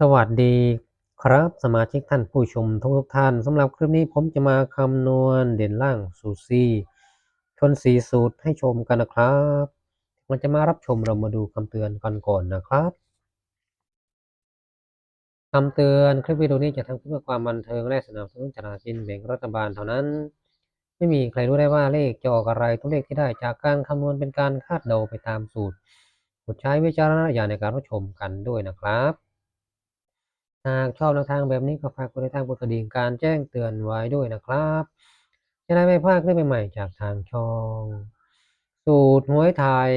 สวัสดีครับ สมาชิกท่านผู้ชมทุกทุกท่านสำหรับคลิปนี้ผมจะมาคำนวณเด่นล่างสูตรชนสีสูตรให้ชมกันนะครับมันจะมารับชมเรามาดูคำเตือนกันก่อนนะครับคำเตือนคลิปวิดีโอนี้จะทำเพื่อความบันเทิงและสนับสนุนจากกินแบ่งรัฐบาลเท่านั้น ไม่มีใครรู้ได้ว่าเลขจะออกอะไรตัวเลขที่ได้จากการคำนวณเป็นการคาดเดาไปตามสูตรโปรดใช้วิจารณญาณในการรับชมกันด้วยนะครับ หากชอบแนวทางแบบนี้ก็ฝากกดติดตามกดกระดิ่งการแจ้งเตือนไว้ด้วยนะครับจะได้ไม่พลาดคลิปใหม่ๆจากทางช่อง สูตรหวยไทย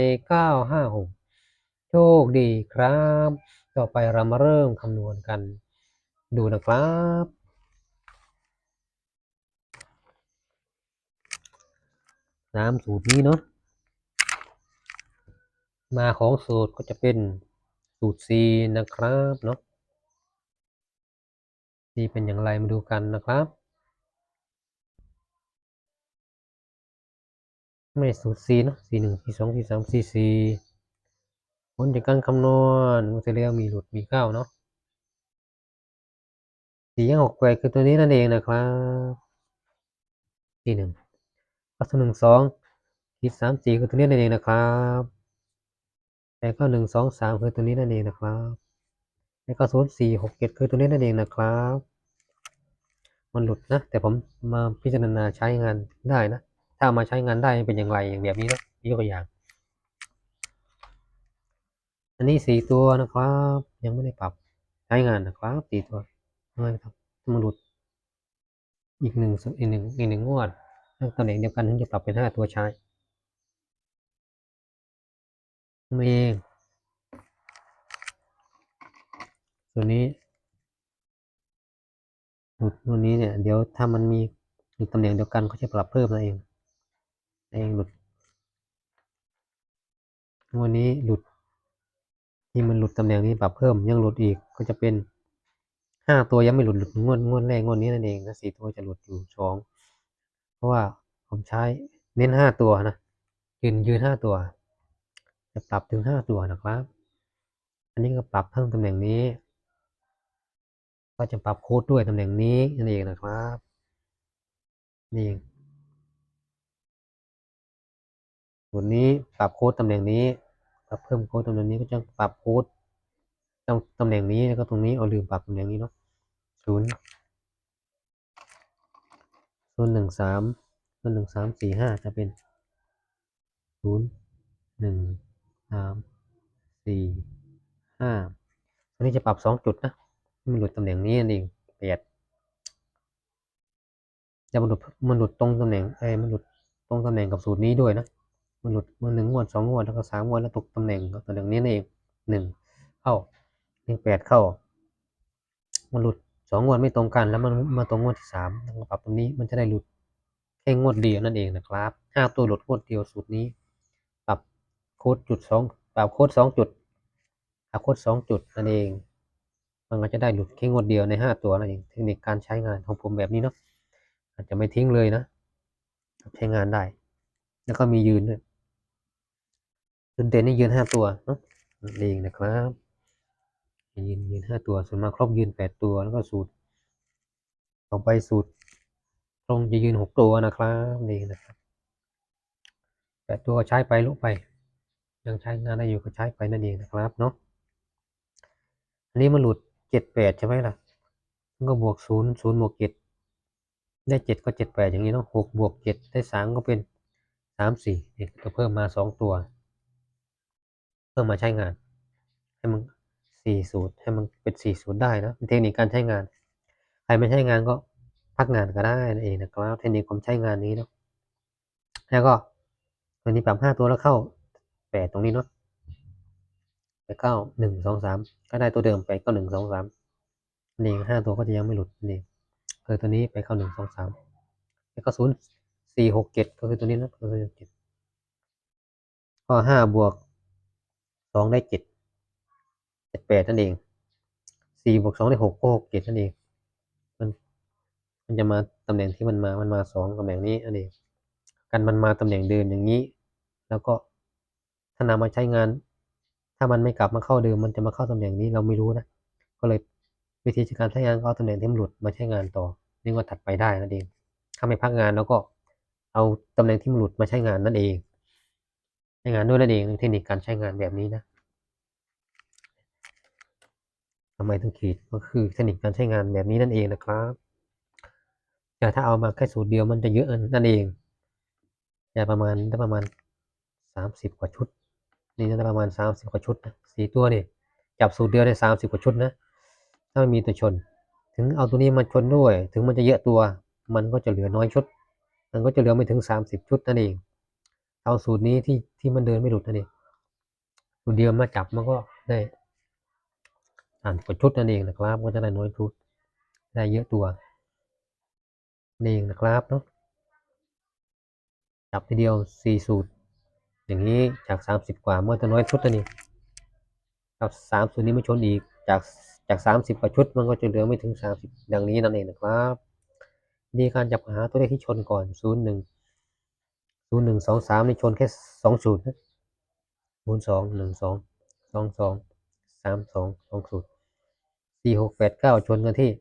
956 โชคดีครับ ต่อไปเรามาเริ่มคำนวณกันดูนะครับน้ำสูตรนี้เนาะมาของสูตรก็จะเป็นสูตร C นะครับเนาะ C เป็นอย่างไรมาดูกันนะครับ ไม่ได้สูตร C เนาะ C หนึ่ง C สอง C สาม C สี่ผลจากการคำนวณมันจะเรียกมีหลุดมีเข้าเนาะสียังหกแปคือตัวนี้นั่นเองนะครับ C หนึ่งก็ตัวหนึ่งสอง C สามสี่คือตัวนี้นั่นเองนะครับแล้วก็หนึ่งสองสามคือตัวนี้นั่นเองนะครับ แล้วก็ศูนย์สี่หกเจ็ดคือตัวนี้นั่นเองนะครับ มันหลุดนะ แต่ผมมาพิจารณาใช้งานได้นะ ถ้าเอามาใช้งานได้เป็นอย่างไรอย่างแบบนี้นะยกตัวอย่าง อันนี้สี่ตัวนะครับ ยังไม่ได้ปรับใช้งานนะครับสี่ตัวนะครับมันหลุด อีกหนึ่งอีกหนึ่งอีกหนึ่งงวดตำแหน่งเดียวกันถึงจะปรับเป็นห้าตัวใช้นั่นเอง ส่วนี้หลุดตัวนี้เนี่ย เดี๋ยวถ้ามันมีอีกตำแหน่งเดียวกันเขาจะปรับเพิ่มนั่นเองเองหลุดวันนี้หลุดที่มันหลุดตำแหน่งนี้ปรับเพิ่มยังหลุดอีกก็จะเป็นห้าตัวยังไม่หลุดหลุดงวดงวดแรกงวดนี้นั่นเองนะสี่ตัวจะหลุดอยู่สองเพราะว่าผมใช้เน้นห้าตัวนะยืนยืนห้าตัว จะปรับถึงห้าตัวนะครับ อันนี้ก็ปรับเพิ่มตำแหน่งนี้ ก็จะปรับโค้ดด้วยตำแหน่งนี้นั่นเองนะครับ นี่เองส่วนนี้ปรับโค้ดตำแหน่งนี้ปรับเพิ่มโค้ดตำแหน่งนี้ก็จะปรับโค้ดตรงตำแหน่งนี้แล้วก็ตรงนี้เอาลืมปรับตำแหน่งนี้เนาะศูนย์ศูนย์หนึ่งสามศูนย์หนึ่งสามสี่ห้าจะเป็นศูนย์หนึ่งสามสี่ห้าอันนี้จะปรับสองจุดนะ มันหลุดตำแหน่งนี้นั่นเองแปดจะมันหลุดมันหลุดตรงตำแหน่งเอ้มันหลุดตรงตำแหน่งกับสูตรนี้ด้วยนะมันหลุดมาหนึ่งงวดสองงวดแล้วก็สามงวดแล้วตกตำแหน่งตำแหน่งนี้นั่นเองหนึ่งเข้าหนึ่งแปดเข้า มันหลุดสองงวดไม่ตรงกันแล้วมันมาตรงงวดที่สามแล้วปรับตรงนี้มันจะได้หลุดแค่งวดเดียวนั่นเองนะครับห้าตัวหลุดงวดเดียวสูตรนี้ ปรับโค้ดจุดสองปรับโค้ดสองจุดปรับโค้ดสองจุดนั่นเอง มันก็จะได้หลุดแค่งวดเดียวในห้าตัวนั่นเองเทคนิคการใช้งานของผมแบบนี้เนาะอาจจะไม่ทิ้งเลยนะ ใช้งานได้ แล้วก็มียืนด้วยยืนเด่นนี่ยืนห้าตัวเนาะเองนะครับยืนยืนห้าตัวส่วนมากครบยืนแปดตัวแล้วก็สูตรต่อไปสูตรตรงจะยืนหกตัวนะครับนี่นะครับแปดตัวใช้ไปลุกไป ยังใช้งานได้อยู่ก็ใช้ไปนั่นเองนะครับเนาะอันนี้มันหลุด เจ็ดแปดใช่ไหมล่ะมันก็บวกศูนย์ศูนย์บวกเจ็ดได้เจ็ดก็เจ็ดแปดอย่างนี้เนาะหกบวกเจ็ดได้สามก็เป็นสามสี่เนี่ยจะเพิ่มมาสองตัว เพิ่มมาใช้งาน ให้มันสี่สูตรให้มันเป็นสี่สูตรได้นะเป็นเทคนิคการใช้งาน ใครไม่ใช้งานก็พักงานก็ได้นั่นเองนะครับเทคนิคผมใช้งานนี้เนาะแล้วก็ตัวนี้ปรับห้าตัวแล้วเข้าแปดตรงนี้เนาะ ไปเก้าหนึ่งสองสามก็ได้ตัวเดิมไปเก้าหนึ่งสองสามนี่ห้าตัวก็จะยังไม่หลุดนี่คือตัวนี้ไปเข้าหนึ่งสองสามแล้วก็ศูนย์สี่หกเจ็ดก็คือตัวนี้นะคือเจ็ดก็ห้าบวกสองได้เจ็ดเจ็ดแปดนั่นเองสี่บวกสองได้หกก็หกเจ็ดนั่นเองมันมันจะมาตำแหน่งที่มันมา มันมาสองตำแหน่งนี้อันเองกันมันมาตำแหน่งเดิมอย่างนี้ แล้วก็ถ้านำมาใช้งาน ถ้ามันไม่กลับมาเข้าเดิมมันจะมาเข้าตำแหน่งนี้เราไม่รู้นะ ก็เลยวิธีการใช้งานก็เอาตำแหน่งที่มันหลุดมาใช้งานต่อนี่ก็ถัดไปได้นั่นเอง ถ้าไม่พักงานแล้วก็เอาตำแหน่งที่มันหลุดมาใช้งานนั่นเองใช้งานด้วยนั่นเองเทคนิคการใช้งานแบบนี้นะทำไมต้องขีดก็คือเทคนิคการใช้งานแบบนี้นั่นเองนะครับแต่ถ้าเอามาแค่สูตรเดียวมันจะเยอะนั่นเองจะประมาณได้ประมาณสามสิบกว่าชุด นี่น่าจะประมาณสามสิบกว่าชุดนะสีตัวนี่จับสูตรเดียวได้สามสิบกว่าชุดนะ ถ้าไม่มีตัวชน ถึงเอาตัวนี้มาชนด้วย ถึงมันจะเยอะตัว มันก็จะเหลือน้อยชุด มันก็จะเหลือไม่ถึงสามสิบชุดนั่นเอง เอาสูตรนี้ที่ที่มันเดินไม่หลุดนั่นเองสูตรเดียวมาจับมันก็ได้สามสิบกว่าชุดนั่นเองนะครับ ก็จะได้น้อยชุด ได้เยอะตัวนั่นเองนะครับเนาะจับทีเดียวสี่สูตร อย่างนี้จากสามสิบกว่าเมื่อจะน้อยชุดนั่นเองกับสามสูตรนี้ไม่ชนอีกจากจากสามสิบกว่าชุดมันก็จะเหลือไม่ถึงสามสิบดังนี้นั่นเองนะครับดีการจับหาตัวเลขที่ชนก่อนศูนย์หนึ่งศูนย์หนึ่งสองสามนี่ชนแค่สองสูตรนะศูนย์สองหนึ่งสองสองสองสามสองสองสูตรสี่หกแปดเก้าชนกันที่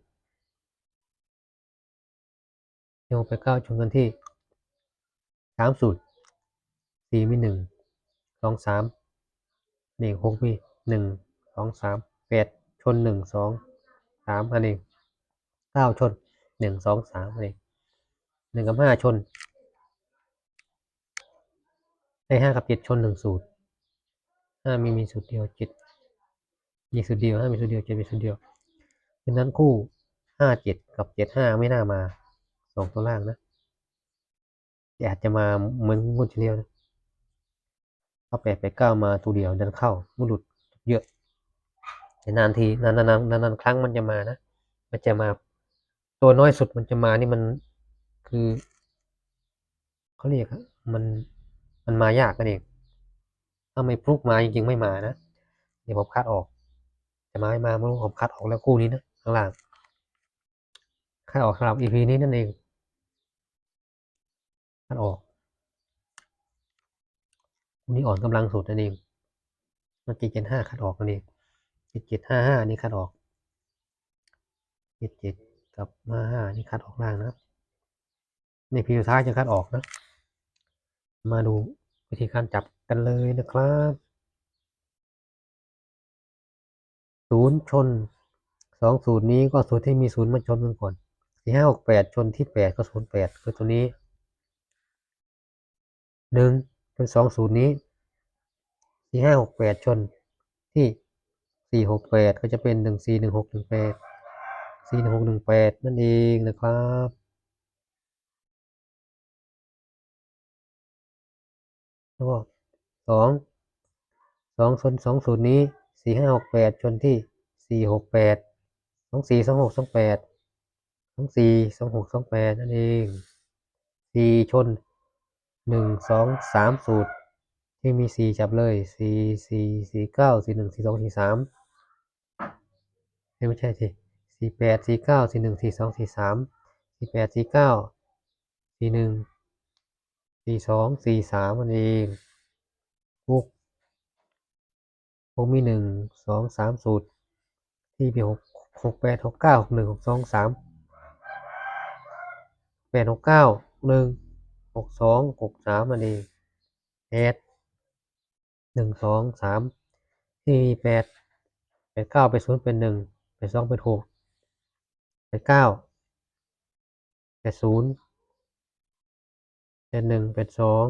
สี่หกแปดเก้าชนกันที่สามสูตร สี่มีหนึ่งสองสามนี่หกมีหนึ่งสองสามแปดชนหนึ่งสองสามอันเองเก้าชนหนึ่งสองสามอันเองหนึ่งกับห้าชนได้ห้ากับเจ็ดชนหนึ่งสูตรห้ามีมีสูตรเดียวเจ็ดมีสูตรเดียวห้ามีสูตรเดียวเจ็ดมีสูตรเดียวดังนั้นคู่ห้าเจ็ดกับเจ็ดห้าไม่น่ามาสองตัวล่างนะอาจจะมาเหมือนงวดที่แล้วนะ เอาแปดแปดเก้ามาตัวเดียวดันเข้ามุหลุดเยอะแต่นานทีนานนานนานนานครั้งมันจะมานะ มันจะมาตัวน้อยสุดมันจะมานี่มันคือเขาเรียกมันมันมายากกันเองถ้าไม่พลุกมาจริงๆไม่มานะเดี๋ยวผมคัดออกจะมาไม่มาไม่รู้ผมคัดออกแล้วคู่นี้นะข้างล่างคัดออกสำหรับ EP นี้นั่นเองคัดออก นี้อ่อนกำลังสุดนั่นเองมันเจ็ดเจ็ดห้าคัดออกนั่นเองเจ็ดเจ็ดห้าห้านี่คัดออกเจ็ดเจ็ดกับห้าห้านี่คัดออกล่างนะครับในพีสุดท้ายจะคัดออกนะ มาดูวิธีการจับกันเลยนะครับศูนย์ชนสองศูนย์นี้ก็ศูนย์ที่มีศูนย์มาชนกันก่อนสี่ห้าหกแปดชนที่แปดก็ศูนย์แปดคือตัวนี้หนึ่ง ชนสองศูนย์นี้สี่ห้าหกแปดชนที่สี่หกแปดก็จะเป็นหนึ่งสี่หนึ่งหกหนึ่งแปดสี่หนึ่งหกหนึ่งแปดนั่นเองนะครับแล้วก็สองสองชนสองศูนย์นี้สี่ห้าหกแปดชนที่สี่หกแปดสองสี่สองหกสองแปดสองสี่สองหกสองแปดนั่นเองสี่ชน หนึ่งสองสามสูตร ที่มีสี่จับเลยสี่สี่สี่เก้าสี่หนึ่งสี่สองสี่สามไม่ใช่สิสี่แปดสี่เก้าสี่หนึ่งสี่สองสี่สามสี่แปดสี่เก้าสี่หนึ่งสี่สองสี่สามนั่นเองหกหกมีหนึ่งสองสามสูตร ที่มีหกหกแปดหกเก้าหกหนึ่งหกสองสามแปดหกเก้าหนึ่ง กสองหกสามนั่นเองแปดหนึ่งสองสามที่แปดแปดเก้าไปศูนย์เป็นหนึ่งแปดสองเป็นหกแปดเก้าแปดศูนย์แปดหนึ่งแปดสอง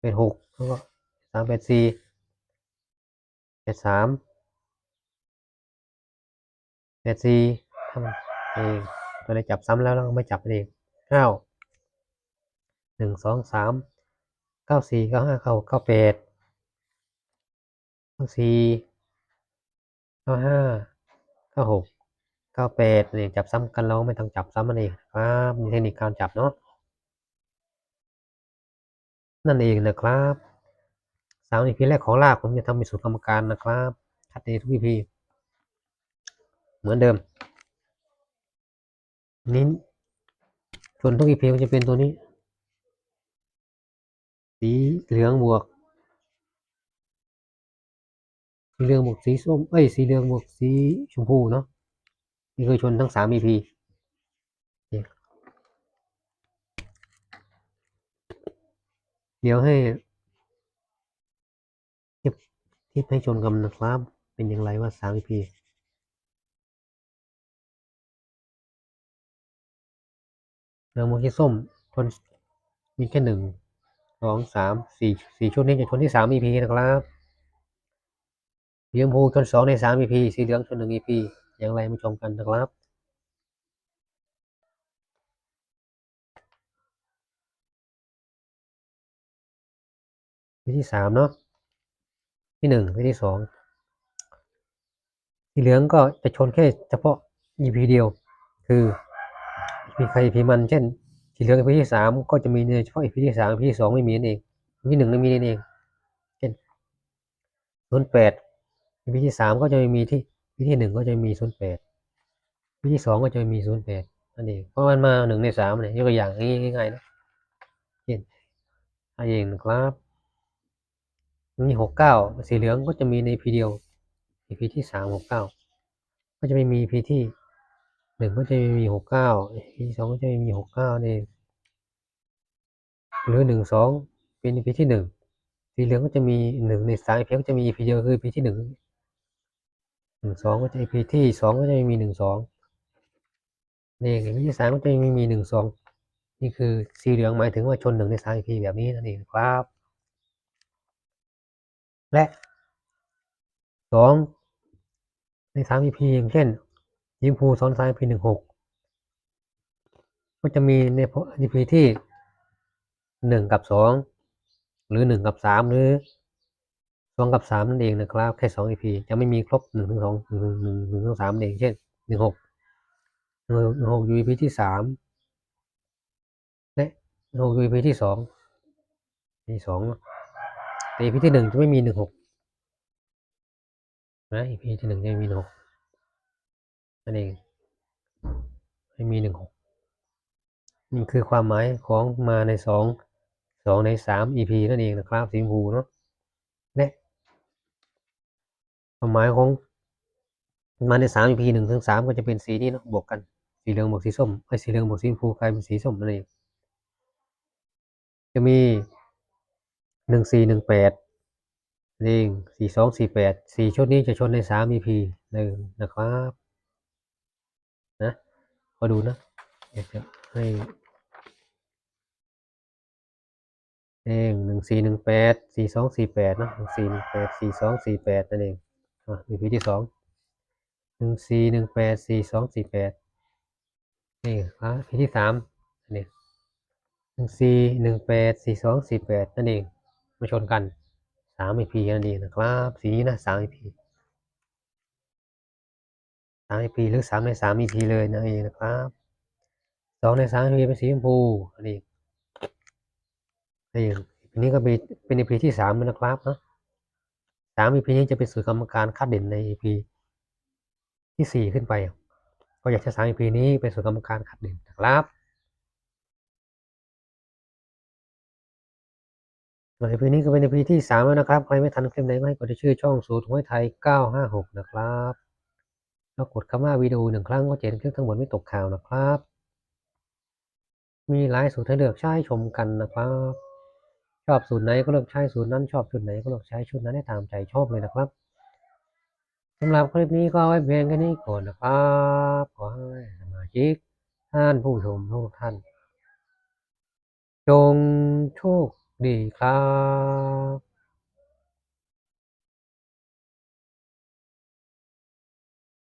แปดหกแล้วก็สามแปดสี่แปดสามแปดสี่ทำเองตัวนี้จับซ้ำแล้วเราไม่จับเองเก้า นึ่งสองสามเก้าสี่เก้าห้าเก้าเก้าแปดเก้าสี่เก้าห้าเก้าหกเก้าแปดนี่จับซ้ำกันแล้วไม่ต้องจับซ้ำมันเองครับมีเทคนิคการจับเนาะนั่นเองนะครับสามอีพีแรกของลากผมจะทำเป็นสูตรกรรมการนะครับคัดเอทุกอีพีเหมือนเดิมนี้ส่วนทุกอีพีมันจะเป็นตัวนี้ สีเหลืองบวก สีเหลืองบวกสีส้ม เอ้ย สีเหลืองบวกสีชมพูเนาะนี่คือชนทั้งสาม EP นี่เดี๋ยวให้เทียบเทียบให้ชนกันนะครับ เป็นอย่างไรว่าสาม EP เหลืองบวกสีส้มชนมีแค่หนึ่ง สองสามสี่สี่ชุดนี้จะชนที่สาม EP นะครับสีมพูชนสองในสาม EP สีเหลืองชนหนึ่ง EP อย่างไรมาชมกันนะครับวิธีสามเนาะที่หนึ่งวิธีสองสีเหลืองก็จะชนแค่เฉพาะ EP เดียว คือมีใคร EP มันเช่น สีเหลือง EP ที่สามก็จะมีในเฉพาะ EP ที่สาม EP ที่สองไม่มีนั่นเอง EP ที่หนึ่งไม่มีนั่นเองเช่นศูนย์แปด EP ที่สามก็จะไม่มีที่ EP ที่หนึ่งก็จะมีศูนย์แปด EP ที่สองก็จะมีศูนย์แปดนั่นเอง เพราะมันมาหนึ่งในสามเนี่ยยกตัวอย่างง่ายๆนะเช่นอันเองนะครับมีหกเก้าสีเหลืองก็จะมีใน EP เดียว EP ที่สามหกเก้าก็จะไม่มี EP ที่ หนึ่งก็จะม่มีหกเก้า EP ที่สองก็จะม่มีหกเก้านี่หรือหนึ่งสองเป็น EP ที่หนึ่งสีเหลืองก็จะมีหนึ่งในสาม EP ก็จะมี EP เดียวคือ EP ที่หนึ่งหนึ่งสองก็จะ EP ที่สองก็จะมีหนึ่งสองนี่เอง EP ที่สามก็จะม่มีหนึ่งสองนี่คือสีเหลืองหมายถึงว่าชนหนึ่งในสาม EP แบบนี้นั่นเองครับ และสองในสาม EP อย่างเช่น ยิมพูสอนสาม EP หนึ่งหกก็จะมีใน EP ที่หนึ่งกับสองหรือหนึ่งกับสามหรือสองกับสามนั่นเองนะครับ แค่สอง EP จะไม่มีครบหนึ่งถึงสองหนึ่งหนึ่งหนึ่งถึงสามเองเช่นหนึ่งหกหนึ่งหกอยู่ EP ที่สามและหนึ่งหกอยู่ EP ที่สองที่สองแต่ EP ที่หนึ่งจะไม่มีหนึ่งหกนะ EP ที่หนึ่งจะไม่มีหนึ่งหก นั่นเองไม่มีหนึ่งหกนี่คือความหมายของมาในสองสองในสาม EP นั่นเองนะครับสีชมพูเนาะและความหมายของมาในสาม EP หนึ่งถึงสามก็จะเป็นสีนี้เนาะบวกกันสีเหลืองบวกสีส้มไอ้สีเหลืองบวกสีชมพูกลายเป็นสีส้มนั่นเองจะมีหนึ่งสี่หนึ่งแปดเองสี่สองสี่แปดสี่ชุดนี้จะชนในสาม EP หนึ่งนะครับ มาดูนะอยากจะให้เองหนึ่งสี่หนึ่งแปดสี่สองสี่แปดนะหนึ่งสี่หนึ่งแปดสี่สองสี่แปดนั่นเองอะ EP ที่สองหนึ่งสี่หนึ่งแปดสี่สองสี่แปดนี่ครับ EP ที่สามอันนี้หนึ่งสี่หนึ่งแปดสี่สองสี่แปดนั่นเองมาชนกันสาม EP นั่นเองนะครับสีนี้นะสาม EP สาม EP หรือสามในสาม EP เลยนั่นเองนะครับสองในสาม EP เป็นสีชมพูอันนี้นี่อันนี้ก็เป็นเป็น EP ที่สามแล้วนะครับเนาะสาม EP นี้จะเป็นสูตรกรรมการคัดเด่นใน EP ที่สี่ขึ้นไปก็อยากจะสาม EP นี้เป็นสูตรกรรมการคัดเด่นนะครับส่วน EP นี้ก็เป็น EP ที่สามแล้วนะครับใครไม่ทันคลิปไหนก็ให้กดที่ชื่อช่องสูตรหวยไทย 956 นะครับ แล้วกดคำว่าวิดีโอหนึ่งครั้งก็จะเห็นคลิปทั้งหมดไม่ตกข่าวนะครับ มีหลายสูตรให้เลือกใช้ชมกันนะครับ ชอบสูตรไหนก็เลือกใช้สูตรนั้นชอบชุดไหนก็เลือกใช้ชุดนั้นให้ตามใจชอบเลยนะครับสำหรับคลิปนี้ก็ไว้เพียงแค่นี้ก่อนนะครับขอให้สมาชิกท่านผู้ชมทุกท่านจงโชคดีครับ